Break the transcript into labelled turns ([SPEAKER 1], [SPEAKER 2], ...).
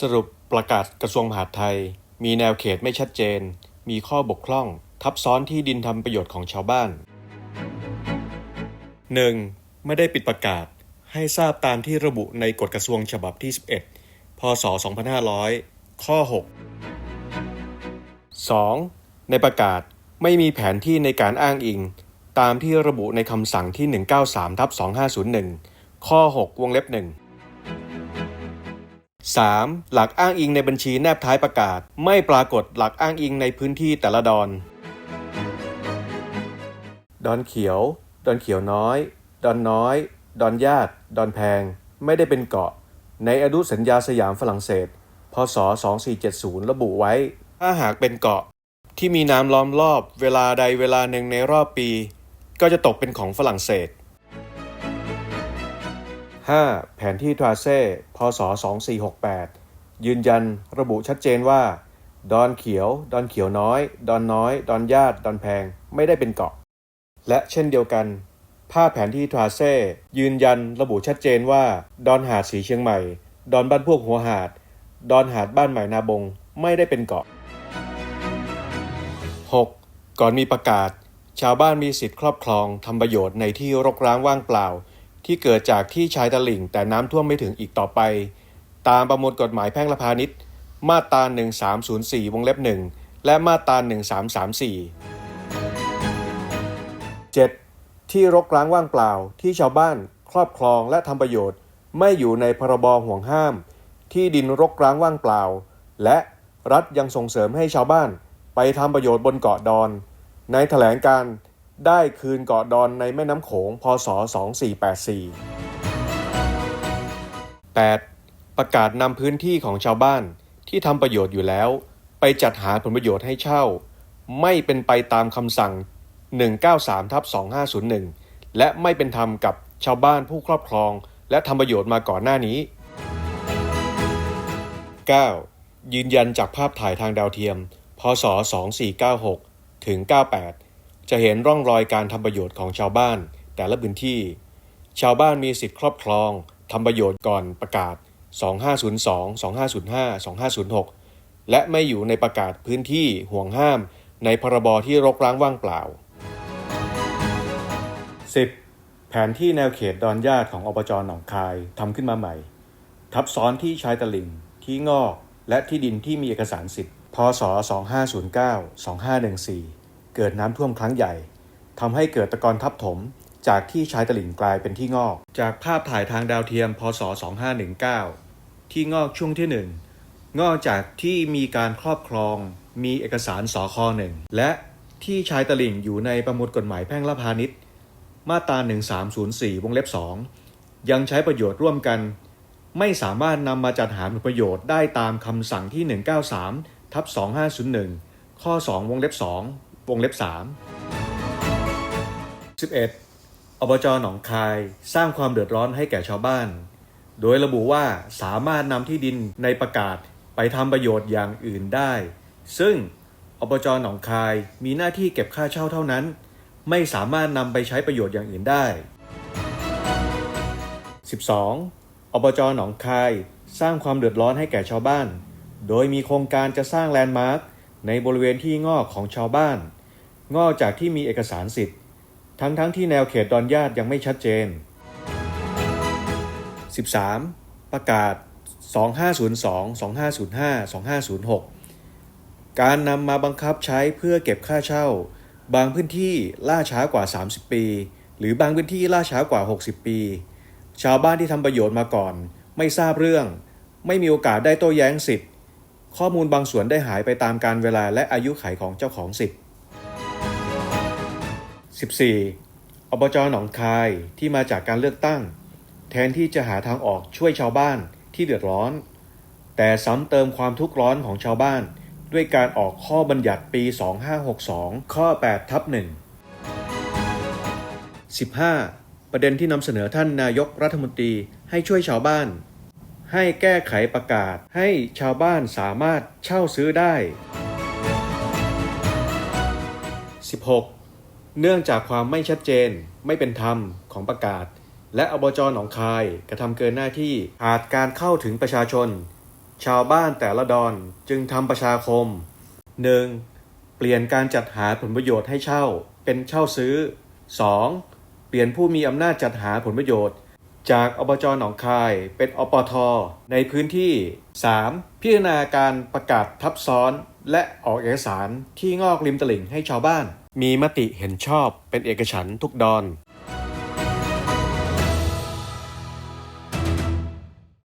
[SPEAKER 1] สรุปประกาศกระทรวงมหาดไทย มีแนวเขตไม่ชัดเจน มีข้อบกพร่อง ทับซ้อนที่ดินทำประโยชน์ของชาวบ้าน 1. ไม่ได้ปิดประกาศ ให้ทราบตามที่ระบุในกฎกระทรวงฉบับที่ 11 พศ 2500 ข้อ 6 2. ในประกาศไม่มีแผนที่ในการอ้างอิง ตามที่ระบุในคำสั่งที่ 193ทับ2501 ข้อ 6 วงเล็บ1 3. หลักอ้างอิงในบัญชีแนบท้ายประกาศ ไม่ปรากฏหลักอ้างอิงในพื้นที่แต่ละดอน ดอนเขียว ดอนเขียวน้อย ดอนน้อย ดอนญาติ ดอนแพง ไม่ได้เป็นเกาะ ในอนุสัญญาสยามฝรั่งเศส พศ 2470 ระบุไว้ ถ้าหากเป็นเกาะ ที่มีน้ำล้อมรอบ เวลาใดเวลาหนึ่งในรอบปี ก็จะตกเป็นของฝรั่งเศส 5. แผนที่ทราเซ่พศ 2468 ยืนยันระบุชัดเจนว่า ดอนเขียว ดอนเขียวน้อย ดอนน้อย ดอนญาติ ดอนแพง ไม่ได้เป็นเกาะ และเช่นเดียวกัน ภาพแผนที่ทราเซ่ยืนยันระบุชัดเจนว่า ดอนหาดสีเชียงใหม่ ดอนบ้านพวกหัวหาด ดอนหาดบ้านใหม่นาบง ไม่ได้เป็นเกาะ 6. ก่อนมีประกาศ ชาวบ้านมีสิทธิ์ครอบครองทำประโยชน์ในที่รกร้างว่างเปล่า ที่เกิดจากที่ชายตลิ่ง แต่น้ำท่วมไม่ถึงอีกต่อไป ตามประมวลกฎหมายแพ่งและพาณิชย์ มาตรา 1304 วงเล็บ 1 และมาตรา 1334 7. ที่รกร้างว่างเปล่าที่ชาวบ้าน ครอบครองและทำประโยชน์ ไม่อยู่ในพรบห่วงห้าม ที่ดินรกร้างว่างเปล่า และรัฐยังส่งเสริมให้ชาวบ้านไปทำประโยชน์บนเกาะดอน ในแถลงการณ์ ได้คืนเกาะดอนในแม่น้ำโขง พศ 2484 8. ประกาศนำพื้นที่ของชาวบ้านที่ทำประโยชน์อยู่แล้ว ไปจัดหาผลประโยชน์ให้เช่า ไม่เป็นไปตามคำสั่ง 193ทับ2501 และไม่เป็นธรรมกับชาวบ้านผู้ครอบครอง และทำประโยชน์มาก่อนหน้านี้ 9. ยืนยันจากภาพถ่ายทางดาวเทียม พศ 2496 ถึง 98 จะเห็นร่องรอยการทำประโยชน์ของชาวบ้าน แต่ละพื้นที่ ชาวบ้านมีสิทธิ์ครอบครองทำประโยชน์ก่อนประกาศ 2502 2505 2506 และไม่อยู่ในประกาศพื้นที่ห่วงห้าม ในพรบที่รกร้างว่างเปล่า 10. แผนที่แนวเขตดอนญาติของอบจหนองคายทำขึ้นมาใหม่ ทับซ้อนที่ชายตลิ่ง ที่งอก และที่ดินที่มีเอกสารสิทธิ์พศ2509 2514 เกิดน้ำท่วมครั้งใหญ่ทำให้เกิดตะกอนทับถม จากที่ชายตลิ่งกลายเป็นที่งอก จากภาพถ่ายทางดาวเทียมพศ 2519 ที่งอกช่วงที่ 1 งอกจากที่มีการครอบครอง มีเอกสารสคหนึ่งและที่ชายตลิ่งอยู่ในประมวลกฎหมายแพ่งและพาณิชย์ มาตรา 1304 วงเล็บ 2 ยังใช้ประโยชน์ร่วมกัน ไม่สามารถนำมาจัดหาผลประโยชน์ได้ตามคำสั่งที่ 193ทับ2501 ข้อ 2 วงเล็บ 2 วงเล็บ 3 11. อบจหนองคายสร้างความเดือดร้อนให้แก่ชาวบ้าน โดยระบุว่าสามารถนำที่ดินในประกาศไปทำประโยชน์อย่างอื่นได้ ซึ่งอบจหนองคายมีหน้าที่เก็บค่าเช่าเท่านั้น ไม่สามารถนำไปใช้ประโยชน์อย่างอื่นได้ 12. อบจหนองคายสร้างความเดือดร้อนให้แก่ชาวบ้าน โดยมีโครงการจะสร้างแลนด์มาร์คในบริเวณที่งอกของชาวบ้าน งอกจากที่มีเอกสารสิทธิ์ ทั้งๆทที่แนวเขตดอนญาติยังไม่ชัดเจน 13. ประกาศ 2502 2505 2506 การนำมาบังคับใช้เพื่อเก็บค่าเช่า บางพื้นที่ล่าช้ากว่า 30 ปี หรือบางพื้นที่ล่าช้ากว่า 60 ปี ชาวบ้านที่ทำประโยชน์มาก่อน ไม่ทราบเรื่อง ไม่มีโอกาสได้โต้แย้งสิทธิ์ ข้อมูลบางส่วนได้หายไปตามการเวลาและอายุขัยของเจ้าของสิทธิ์ 14. อบจหนองคายที่มาจากการเลือกตั้ง แทนที่จะหาทางออกช่วยชาวบ้านที่เดือดร้อน แต่ซ้ำเติมความทุกข์ร้อนของชาวบ้าน ด้วยการออกข้อบัญญัติปี 2562 ข้อ8ทับ1 15. ประเด็นที่นำเสนอท่านนายกรัฐมนตรีให้ช่วยชาวบ้าน ให้แก้ไขประกาศให้ชาวบ้านสามารถเช่าซื้อได้ 16. เนื่องจากความไม่ชัดเจน ไม่เป็นธรรมของประกาศ และอบจหนองคายกระทำเกินหน้าที่ขาดการเข้าถึงประชาชน ชาวบ้านแต่ละดอนจึงทำประชาคม 1. เปลี่ยนการจัดหาผลประโยชน์ให้เช่า เป็นเช่าซื้อ 2. เปลี่ยนผู้มีอำนาจจัดหาผลประโยชน์ จากอบจหนองคายเป็นอปทในพื้นที่ 3. พิจารณาการประกาศทับซ้อน และออกเอกสารที่งอกริมตลิ่งให้ชาวบ้าน มีมติเห็นชอบเป็นเอกฉันทุกดอน